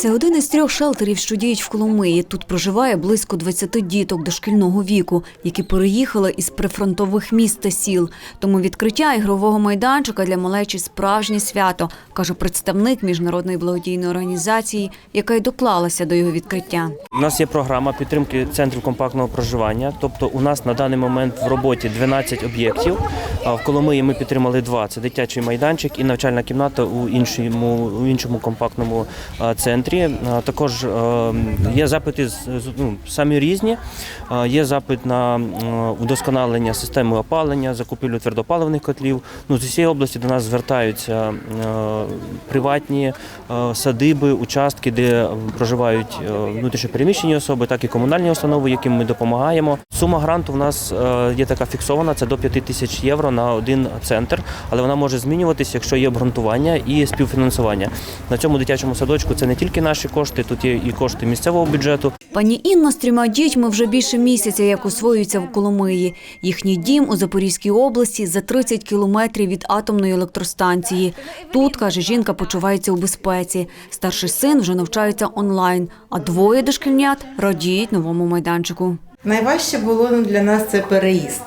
Це один із трьох шелтерів, що діють в Коломиї. Тут проживає близько 20 діток дошкільного віку, які переїхали із прифронтових міст та сіл. Тому відкриття ігрового майданчика для малечі справжнє свято, каже представник міжнародної благодійної організації, яка й доклалася до його відкриття. У нас є програма підтримки центрів компактного проживання. Тобто, у нас на даний момент в роботі 12 об'єктів. А В Коломиї ми підтримали два: це дитячий майданчик і навчальна кімната у іншому, у іншому компактному центрі. А, Також е, є запити ну, самі різні. Є запит на удосконалення системи опалення, закупівлю твердопаливних котлів. Ну, з усієї області до нас звертаються е, приватні е, садиби, участки, де проживають е, внутрішньопереміщені особи, так і комунальні установи, яким ми допомагаємо. Сума гранту в нас е, є така фіксована: це до 5 тисяч євро на один центр, але вона може змінюватися, якщо є обґрунтування і співфінансування. На цьому дитячому садочку це не тільки наші кошти, тут є і кошти місцевого бюджету. Пані Інна з трьома дітьми вже більше місяця, як освоюється в Коломиї. Їхній дім у Запорізькій області за 30 кілометрів від атомної електростанції. Тут, каже жінка, почувається у безпеці. Старший син вже навчається онлайн, а двоє дошкільнят радіють новому майданчику. Найважче було ну, для нас це переїзд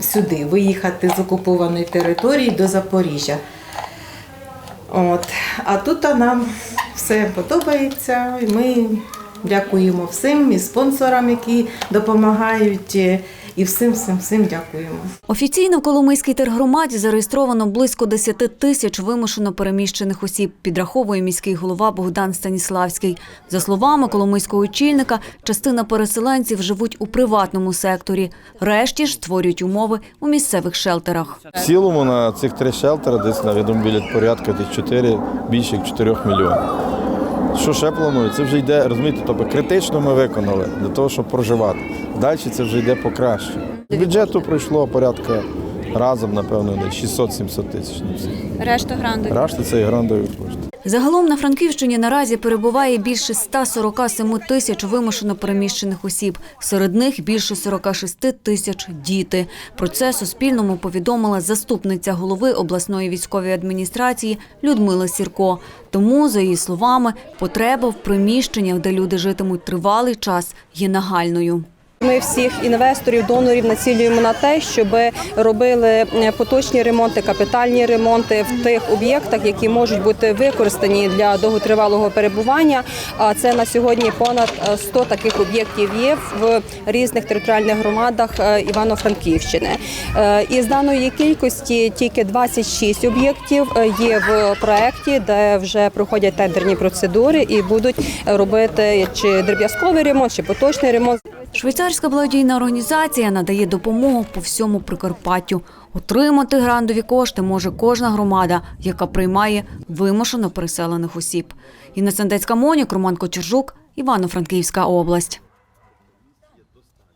сюди, виїхати з окупованої території до Запоріжжя. От. А тут нам все подобається. І ми дякуємо всім і спонсорам, які допомагають, е, і всім, всім, всім дякуємо. Офіційно в Коломийській тергромаді зареєстровано близько 10 тисяч вимушено переміщених осіб, підраховує міський голова Богдан Станіславський. За словами коломийського очільника, частина переселенців живуть у приватному секторі. Решті ж створюють умови у місцевих шелтерах. В цілому на цих три шелтери десь на відомо біля порядка десь 4, більше як 4 мільйонів. Що ще планують? Це вже йде, розумієте, тобто критично ми виконали для того, щоб проживати. Далі це вже йде покраще. Бюджету пройшло порядка разом, напевно, десь 600-700 тисяч. Решта гранту. Решта це і грандові кошти. Загалом на Франківщині наразі перебуває більше 147 тисяч вимушено переміщених осіб. Серед них більше 46 тисяч діти. Про це Суспільному повідомила заступниця голови обласної військової адміністрації Людмила Сірко. Тому, за її словами, потреба в приміщеннях, де люди житимуть тривалий час, є нагальною. Ми всіх інвесторів, донорів націлюємо на те, щоб робили е, поточні ремонти, капітальні ремонти в тих об'єктах, які можуть бути використані для довготривалого перебування. А це на сьогодні понад е, 100 таких об'єктів є в різних територіальних громадах е, Івано-Франківщини. Е, Із даної кількості тільки 26 об'єктів е, є в проекті, де вже проходять тендерні процедури і будуть робити чи дріб'язковий ремонт, чи поточний ремонт. Швейцарська благодійна організація надає допомогу по всьому Прикарпаттю. Отримати грандові кошти може кожна громада, яка приймає вимушено переселених осіб. Інна Сендецька Монік, Роман Кочержук, Івано-Франківська область.